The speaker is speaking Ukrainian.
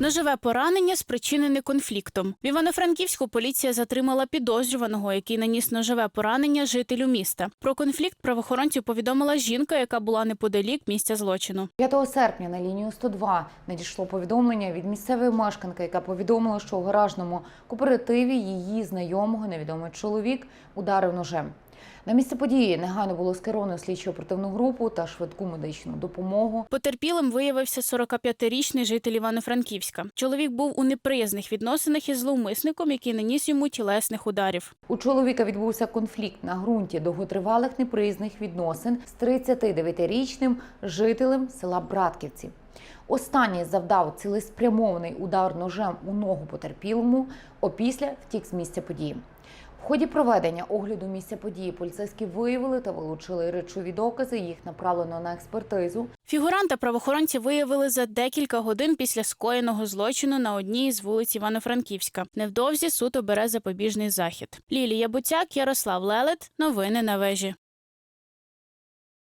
Ножове поранення спричинене конфліктом. В Івано-Франківську поліція затримала підозрюваного, який наніс ножове поранення жителю міста. Про конфлікт правоохоронцю повідомила жінка, яка була неподалік місця злочину. 5 серпня на лінію 102 надійшло повідомлення від місцевої мешканки, яка повідомила, що у гаражному кооперативі її знайомого невідомий чоловік ударив ножем. На місце події негайно було скеровано слідчо оперативну групу та швидку медичну допомогу. Потерпілим виявився 45-річний житель Івано-Франківська. Чоловік був у неприязних відносинах із зловмисником, який наніс йому тілесних ударів. У чоловіка відбувся конфлікт на ґрунті довготривалих неприязних відносин з 39-річним жителем села Братківці. Останній завдав цілеспрямований удар ножем у ногу потерпілому, опісля втік з місця події. В ході проведення огляду місця події поліцейські виявили та вилучили речові докази. Їх направлено на експертизу. Фігуранта правоохоронці виявили за декілька годин після скоєного злочину на одній із вулиць Івано-Франківська. Невдовзі суд обере запобіжний захід. Лілія Буцяк, Ярослав Лелет. Новини на вежі.